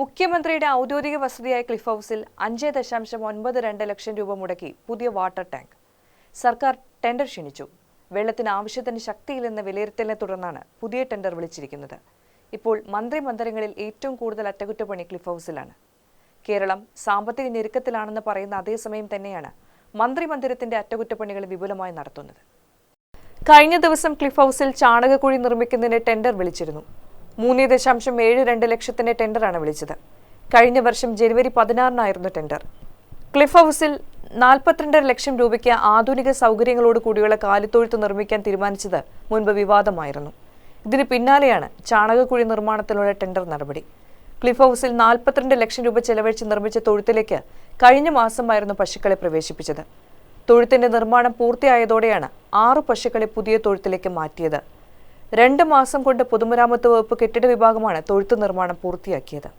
മുഖ്യമന്ത്രിയുടെ ഔദ്യോഗിക വസതിയായ ക്ലിഫ് ഹൗസിൽ അഞ്ച് ദശാംശം ഒൻപത് രണ്ട് ലക്ഷം രൂപ മുടക്കി പുതിയ വാട്ടർ ടാങ്ക്. സർക്കാർ ടെൻഡർ ക്ഷണിച്ചു. വെള്ളത്തിന് ആവശ്യത്തിന് ശക്തിയില്ലെന്ന വിലയിരുത്തലിനെ തുടർന്നാണ് പുതിയ ടെൻഡർ വിളിച്ചിരിക്കുന്നത്. ഇപ്പോൾ മന്ത്രി മന്ദിരങ്ങളിൽ ഏറ്റവും കൂടുതൽ അറ്റകുറ്റപ്പണി ക്ലിഫ് ഹൗസിലാണ്. കേരളം സാമ്പത്തിക ഞെരുക്കത്തിലാണെന്ന് പറയുന്ന അതേസമയം തന്നെയാണ് മന്ത്രി മന്ദിരത്തിന്റെ അറ്റകുറ്റപ്പണികൾ വിപുലമായി നടത്തുന്നത്. കഴിഞ്ഞ ദിവസം ക്ലിഫ് ഹൗസിൽ ചാണകക്കുഴി നിർമ്മിക്കുന്നതിന് ടെൻഡർ വിളിച്ചിരുന്നു. മൂന്ന് ദശാംശം ഏഴ് രണ്ട് ലക്ഷത്തിന്റെ ടെൻഡറാണ് വിളിച്ചത്. കഴിഞ്ഞ വർഷം ജനുവരി പതിനാറിനായിരുന്നു ടെൻഡർ. ക്ലിഫ് ഹൗസിൽ നാൽപ്പത്തിരണ്ടര ലക്ഷം രൂപയ്ക്ക് ആധുനിക സൗകര്യങ്ങളോട് കൂടിയുള്ള കാലിത്തൊഴുത്ത് നിർമ്മിക്കാൻ തീരുമാനിച്ചത് മുൻപ് വിവാദമായിരുന്നു. ഇതിന് പിന്നാലെയാണ് ചാണകക്കുഴി നിർമ്മാണത്തിനുള്ള ടെൻഡർ നടപടി. ക്ലിഫ് ഹൗസിൽ നാൽപ്പത്തിരണ്ട് ലക്ഷം രൂപ ചെലവഴിച്ച് നിർമ്മിച്ച തൊഴുത്തിലേക്ക് കഴിഞ്ഞ മാസമായിരുന്നു പശുക്കളെ പ്രവേശിപ്പിച്ചത്. തൊഴുത്തിന്റെ നിർമ്മാണം പൂർത്തിയായതോടെയാണ് ആറു പശുക്കളെ പുതിയ തൊഴുത്തിലേക്ക് മാറ്റിയത്. രണ്ട് മാസം കൊണ്ട് പൊതുമരാമത്ത് വകുപ്പ് കെട്ടിട വിഭാഗമാണ് തൊഴുത്ത് നിർമ്മാണം പൂർത്തിയാക്കിയത്.